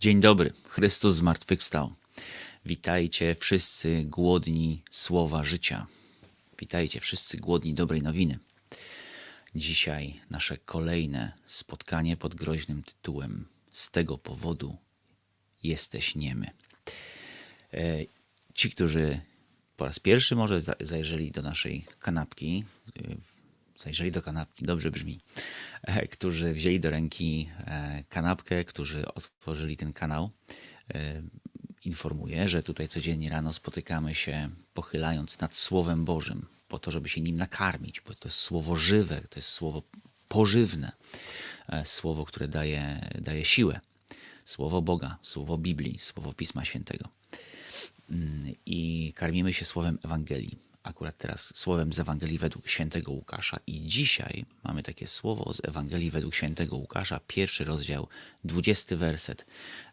Dzień dobry, Chrystus zmartwychwstał. Witajcie wszyscy głodni słowa życia. Witajcie wszyscy głodni dobrej nowiny. Dzisiaj nasze kolejne spotkanie pod groźnym tytułem Z tego powodu jesteś niemy. E, Ci, którzy po raz pierwszy może za- zajrzeli do naszej kanapki, y, zajrzeli do kanapki, dobrze brzmi, e, którzy wzięli do ręki e, kanapkę, którzy otworzyli ten kanał, e, informuję, że tutaj codziennie rano spotykamy się pochylając nad Słowem Bożym, po to, żeby się nim nakarmić, bo to jest słowo żywe, to jest słowo pożywne, słowo, które daje, daje siłę. Słowo Boga, słowo Biblii, słowo Pisma Świętego Mm, i karmimy się słowem Ewangelii. Akurat teraz słowem z Ewangelii według świętego Łukasza. I dzisiaj mamy takie słowo z Ewangelii według świętego Łukasza, pierwszy rozdział, dwudziesty werset.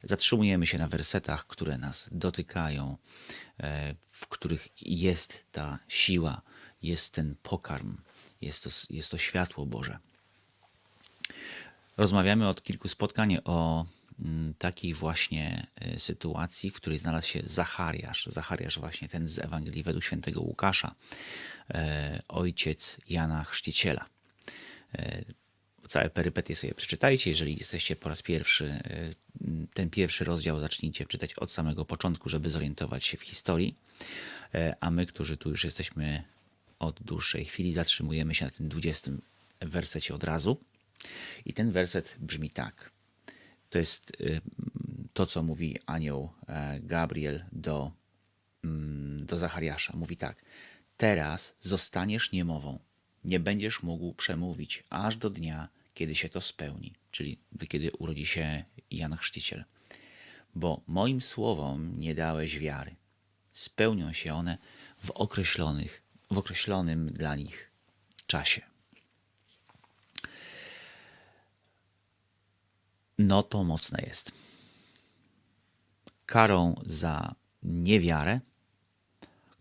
Zatrzymujemy się na wersetach, które nas dotykają, e, w których jest ta siła, jest ten pokarm, jest to, jest to światło Boże. Rozmawiamy od kilku spotkań o takiej właśnie e, sytuacji, w której znalazł się Zachariasz. Zachariasz właśnie ten z Ewangelii według świętego Łukasza, e, ojciec Jana Chrzciciela. E, Całe perypetie sobie przeczytajcie. Jeżeli jesteście po raz pierwszy, ten pierwszy rozdział zacznijcie czytać od samego początku, żeby zorientować się w historii. A my, którzy tu już jesteśmy od dłuższej chwili, zatrzymujemy się na tym 20 wersecie od razu. I ten werset brzmi tak. To jest y, to, co mówi anioł e, Gabriel do, mm, do Zachariasza. Mówi tak. Teraz zostaniesz niemową. Nie będziesz mógł przemówić aż do dnia, kiedy się to spełni, czyli kiedy urodzi się Jan Chrzciciel. Bo moim słowom nie dałeś wiary. Spełnią się one w określonych, w określonym dla nich czasie. No to mocne jest. Karą za niewiarę,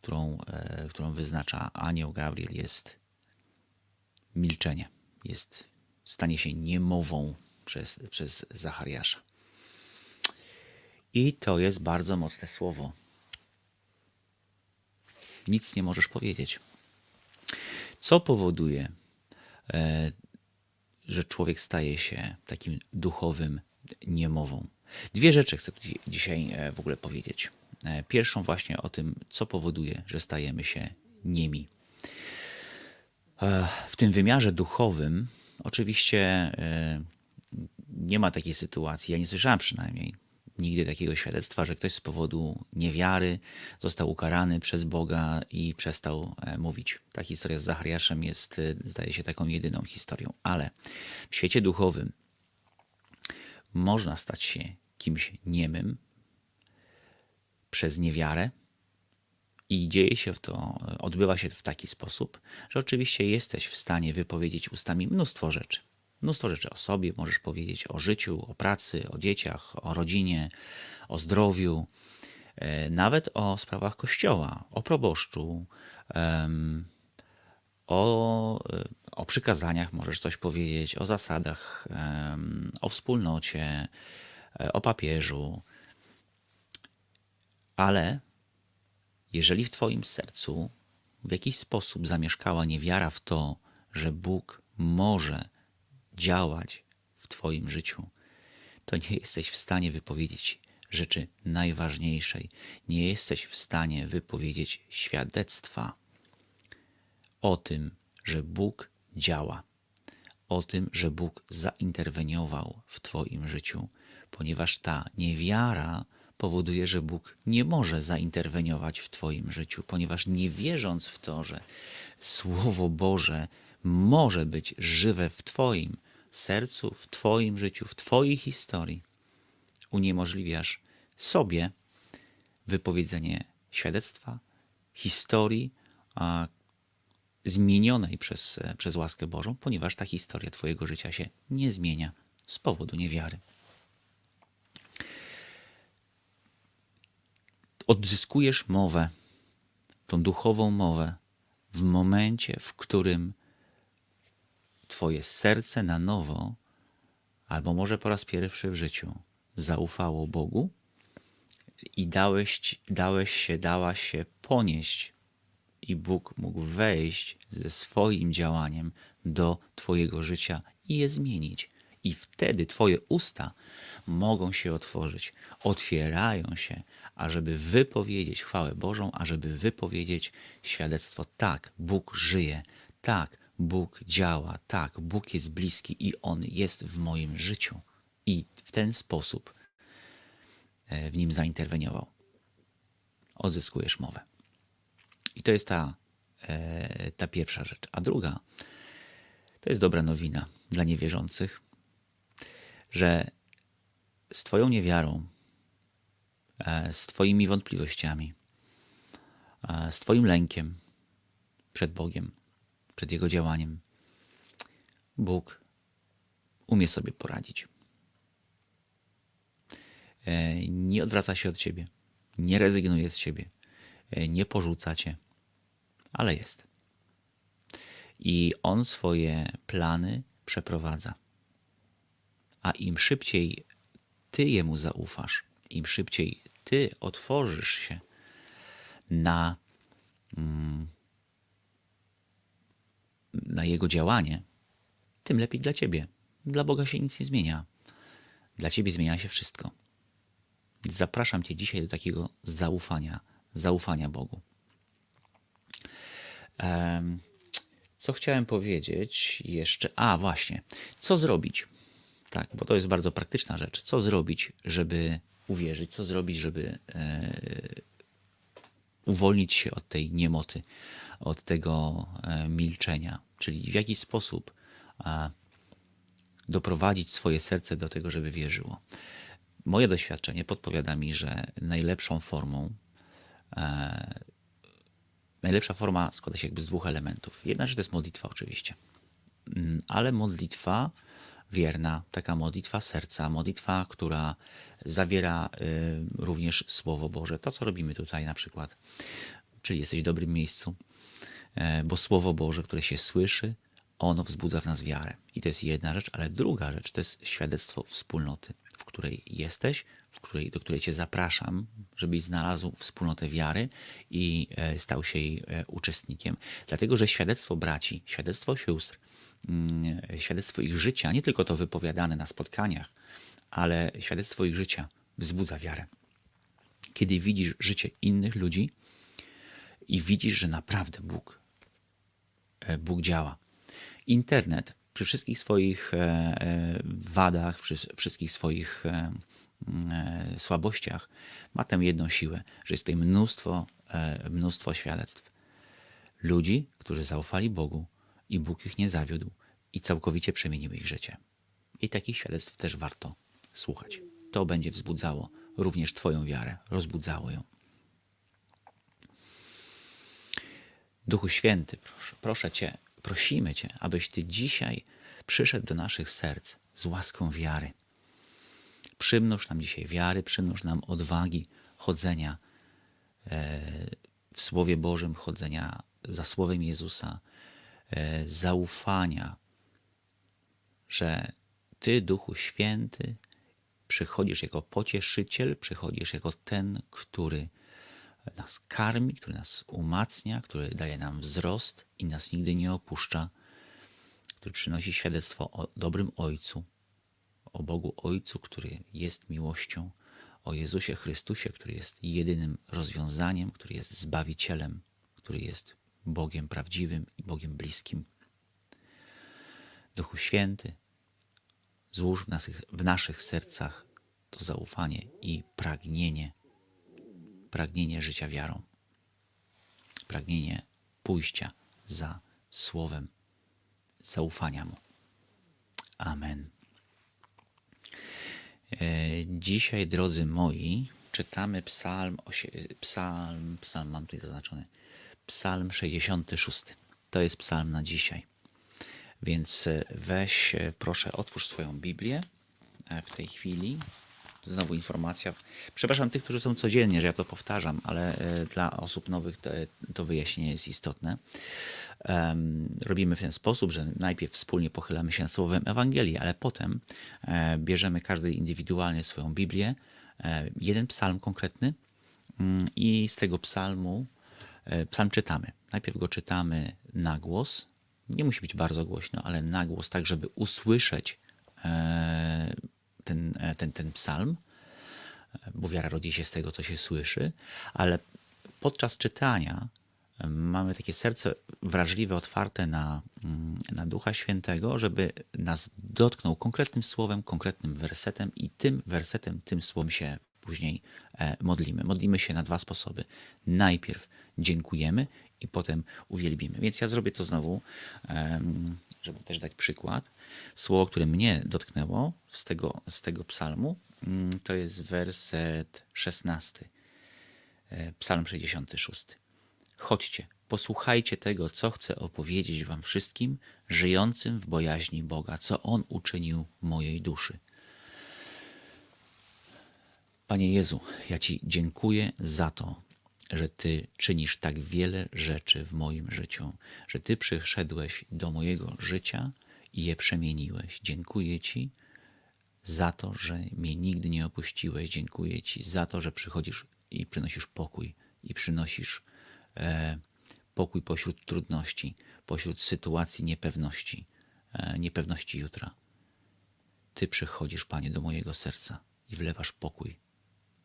którą, e, którą wyznacza anioł Gabriel, jest milczenie. Jest stanie się niemową przez, przez Zachariasza. I to jest bardzo mocne słowo. Nic nie możesz powiedzieć. Co powoduje e, że człowiek staje się takim duchowym niemową. Dwie rzeczy chcę dzi- dzisiaj e, w ogóle powiedzieć. E, Pierwszą właśnie o tym, co powoduje, że stajemy się niemi. E, W tym wymiarze duchowym oczywiście nie ma takiej sytuacji, ja nie słyszałem przynajmniej nigdy takiego świadectwa, że ktoś z powodu niewiary został ukarany przez Boga i przestał e, mówić. Ta historia z Zachariaszem jest, e, zdaje się, taką jedyną historią. Ale w świecie duchowym można stać się kimś niemym przez niewiarę, i dzieje się to, odbywa się w taki sposób, że oczywiście jesteś w stanie wypowiedzieć ustami mnóstwo rzeczy. Mnóstwo rzeczy o sobie, możesz powiedzieć o życiu, o pracy, o dzieciach, o rodzinie, o zdrowiu, e, nawet o sprawach kościoła, o proboszczu, o, e, o przykazaniach możesz coś powiedzieć, o zasadach, o wspólnocie, e, o papieżu. Ale jeżeli w Twoim sercu w jakiś sposób zamieszkała niewiara w to, że Bóg może działać w Twoim życiu, to nie jesteś w stanie wypowiedzieć rzeczy najważniejszej. Nie jesteś w stanie wypowiedzieć świadectwa o tym, że Bóg działa, o tym, że Bóg zainterweniował w Twoim życiu, ponieważ ta niewiara powoduje, że Bóg nie może zainterweniować w Twoim życiu, ponieważ nie wierząc w to, że Słowo Boże może być żywe w Twoim sercu, w Twoim życiu, w Twojej historii, uniemożliwiasz sobie wypowiedzenie świadectwa, historii, a, zmienionej przez, przez łaskę Bożą, ponieważ ta historia Twojego życia się nie zmienia z powodu niewiary. Odzyskujesz mowę, tą duchową mowę, w momencie, w którym Twoje serce na nowo, albo może po raz pierwszy w życiu, zaufało Bogu i dałeś, dałeś się, dałaś się ponieść i Bóg mógł wejść ze swoim działaniem do Twojego życia i je zmienić. I wtedy Twoje usta mogą się otworzyć, otwierają się, ażeby wypowiedzieć chwałę Bożą, ażeby wypowiedzieć świadectwo: tak, Bóg żyje, tak, Bóg działa, tak, Bóg jest bliski i On jest w moim życiu. I w ten sposób e, w nim zainterweniował. Odzyskujesz mowę. I to jest ta, e, ta pierwsza rzecz. A druga to jest dobra nowina dla niewierzących, że z Twoją niewiarą, e, z Twoimi wątpliwościami, z Twoim lękiem przed Bogiem, przed Jego działaniem, Bóg umie sobie poradzić. E, Nie odwraca się od Ciebie, nie rezygnuje z Ciebie, e, nie porzuca Cię, ale jest. I On swoje plany przeprowadza. A im szybciej Ty Jemu zaufasz, im szybciej Ty otworzysz się na, mm, na Jego działanie, tym lepiej dla Ciebie. Dla Boga się nic nie zmienia. Dla Ciebie zmienia się wszystko. Zapraszam Cię dzisiaj do takiego zaufania, zaufania Bogu. Co chciałem powiedzieć jeszcze? A, właśnie. Co zrobić? Tak, bo to jest bardzo praktyczna rzecz. Co zrobić, żeby uwierzyć? Co zrobić, żeby e, uwolnić się od tej niemoty, od tego e, milczenia? Czyli w jaki sposób e, doprowadzić swoje serce do tego, żeby wierzyło. Moje doświadczenie podpowiada mi, że najlepszą formą, e, najlepsza forma składa się jakby z dwóch elementów. Jedna rzecz to jest modlitwa oczywiście, Mm, ale modlitwa wierna, taka modlitwa serca, modlitwa, która zawiera również Słowo Boże. To, co robimy tutaj na przykład, czyli jesteś w dobrym miejscu, bo Słowo Boże, które się słyszy, ono wzbudza w nas wiarę. I to jest jedna rzecz, ale druga rzecz to jest świadectwo wspólnoty, w której jesteś, w której, do której Cię zapraszam, żebyś znalazł wspólnotę wiary i e, stał się jej e, uczestnikiem. Dlatego, że świadectwo braci, świadectwo sióstr, mm, świadectwo ich życia, nie tylko to wypowiadane na spotkaniach, ale świadectwo ich życia wzbudza wiarę. Kiedy widzisz życie innych ludzi i widzisz, że naprawdę Bóg e, Bóg działa. Internet przy wszystkich swoich e, e, wadach, przy wszystkich swoich e, e, słabościach ma tę jedną siłę, że jest tutaj mnóstwo, e, mnóstwo świadectw. Ludzi, którzy zaufali Bogu i Bóg ich nie zawiódł i całkowicie przemienił ich życie. I takich świadectw też warto słuchać. To będzie wzbudzało również Twoją wiarę, rozbudzało ją. Duchu Święty, proszę, proszę Cię, prosimy Cię, abyś Ty dzisiaj przyszedł do naszych serc z łaską wiary. Przymnóż nam dzisiaj wiary, przymnóż nam odwagi chodzenia e, w Słowie Bożym, chodzenia za Słowem Jezusa, e, zaufania, że Ty, Duchu Święty, przychodzisz jako pocieszyciel, przychodzisz jako ten, który nas karmi, który nas umacnia, który daje nam wzrost i nas nigdy nie opuszcza, który przynosi świadectwo o dobrym Ojcu, o Bogu Ojcu, który jest miłością, o Jezusie Chrystusie, który jest jedynym rozwiązaniem, który jest Zbawicielem, który jest Bogiem prawdziwym i Bogiem bliskim. Duchu Święty, złóż w naszych, w naszych sercach to zaufanie i pragnienie pragnienie życia wiarą, pragnienie pójścia za Słowem, zaufania Mu. Amen. E, Dzisiaj, drodzy moi, czytamy psalm, psalm, psalm mam tutaj zaznaczony, psalm 66. To jest psalm na dzisiaj. Więc e, weź, e, proszę, otwórz swoją Biblię w tej chwili znowu informacja. Przepraszam tych, którzy są codziennie, że ja to powtarzam, ale e, dla osób nowych to, to wyjaśnienie jest istotne. Robimy w ten sposób, że najpierw wspólnie pochylamy się nad słowem Ewangelii, ale potem e, bierzemy każdy indywidualnie swoją Biblię, e, jeden psalm konkretny mm, i z tego psalmu psalm czytamy. Najpierw go czytamy na głos. Nie musi być bardzo głośno, ale na głos, tak żeby usłyszeć ten, e, ten, ten psalm, e, bo wiara rodzi się z tego, co się słyszy, ale podczas czytania e, mamy takie serce wrażliwe, otwarte na, mm, na Ducha Świętego, żeby nas dotknął konkretnym słowem, konkretnym wersetem i tym wersetem, tym słowem się później modlimy. Modlimy się na dwa sposoby. Najpierw dziękujemy i potem uwielbimy. Więc ja zrobię to znowu, żeby też dać przykład. Słowo, które mnie dotknęło z tego, z tego psalmu, mm, to jest werset 16. E, Psalm 66. Chodźcie, posłuchajcie tego, co chcę opowiedzieć wam wszystkim, żyjącym w bojaźni Boga, co On uczynił mojej duszy. Panie Jezu, ja Ci dziękuję za to, że Ty czynisz tak wiele rzeczy w moim życiu, że Ty przyszedłeś do mojego życia i je przemieniłeś. Dziękuję Ci za to, że mnie nigdy nie opuściłeś. Dziękuję Ci za to, że przychodzisz i przynosisz pokój i przynosisz e, pokój pośród trudności, pośród sytuacji niepewności, e, niepewności jutra. Ty przychodzisz, Panie, do mojego serca i wlewasz pokój.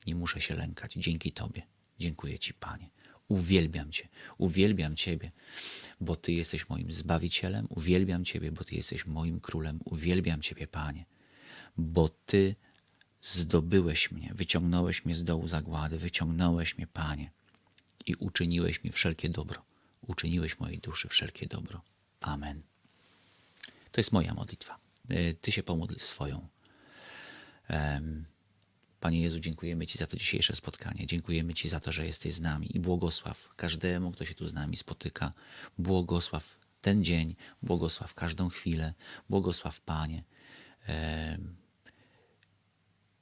Nie muszę się lękać. Dzięki Tobie. Dziękuję Ci, Panie. Uwielbiam Cię. Uwielbiam Ciebie, bo Ty jesteś moim Zbawicielem. Uwielbiam Ciebie, bo Ty jesteś moim Królem. Uwielbiam Ciebie, Panie, bo Ty zdobyłeś mnie, wyciągnąłeś mnie z dołu zagłady, wyciągnąłeś mnie, Panie, i uczyniłeś mi wszelkie dobro. Uczyniłeś mojej duszy wszelkie dobro. Amen. To jest moja modlitwa. Y, Ty się pomódl swoją. Em, Panie Jezu, dziękujemy Ci za to dzisiejsze spotkanie. Dziękujemy Ci za to, że jesteś z nami i błogosław każdemu, kto się tu z nami spotyka. Błogosław ten dzień, błogosław każdą chwilę. Błogosław Panie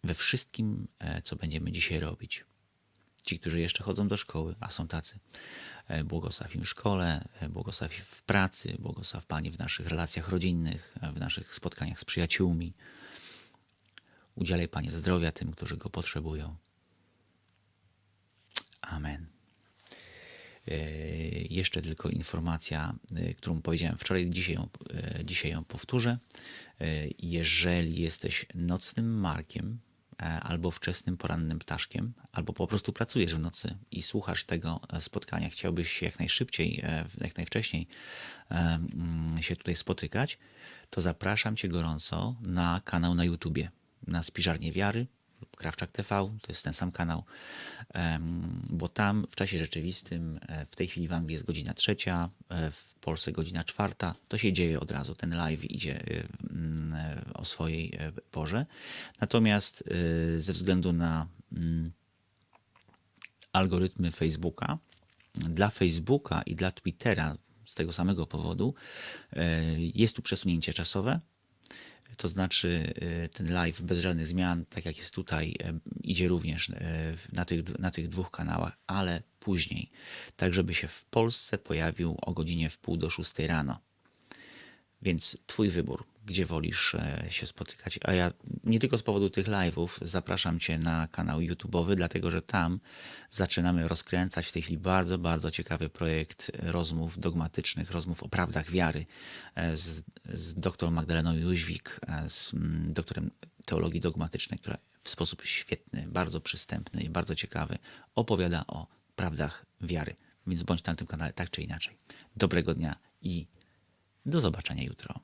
we wszystkim, e, co będziemy dzisiaj robić. Ci, którzy jeszcze chodzą do szkoły, a są tacy, e, błogosław im w szkole, e, błogosław w pracy, błogosław Panie w naszych relacjach rodzinnych, w naszych spotkaniach z przyjaciółmi. Udzielaj Panie zdrowia tym, którzy go potrzebują. Amen. E, Jeszcze tylko informacja, e, którą powiedziałem wczoraj, dzisiaj ją, e, dzisiaj ją powtórzę. Jeżeli jesteś nocnym markiem, albo wczesnym porannym ptaszkiem, albo po prostu pracujesz w nocy i słuchasz tego spotkania, chciałbyś się jak najszybciej, jak najwcześniej mm, się tutaj spotykać, to zapraszam Cię gorąco na kanał na YouTubie, na Spiżarnię Wiary, Krawczak TV, to jest ten sam kanał, bo tam w czasie rzeczywistym, e, w tej chwili w Anglii jest godzina trzecia, e, w Polsce godzina czwarta, to się dzieje od razu, ten live idzie e, o swojej porze. Natomiast ze względu na mm, algorytmy Facebooka, dla Facebooka i dla Twittera z tego samego powodu jest tu przesunięcie czasowe. To znaczy e, ten live bez żadnych zmian, tak jak jest tutaj, e, idzie również e, na tych, na tych dwóch kanałach, ale później, tak żeby się w Polsce pojawił o godzinie w pół do szóstej rano. Więc Twój wybór, gdzie wolisz e, się spotykać. A ja nie tylko z powodu tych live'ów zapraszam Cię na kanał YouTube'owy, dlatego że tam zaczynamy rozkręcać w tej chwili bardzo, bardzo ciekawy projekt rozmów dogmatycznych, rozmów o prawdach wiary e, z, z dr Magdaleną Jóźwik, e, z doktorem teologii dogmatycznej, która w sposób świetny, bardzo przystępny i bardzo ciekawy opowiada o prawdach wiary. Więc bądź na tym kanale tak czy inaczej. Dobrego dnia i do zobaczenia jutro.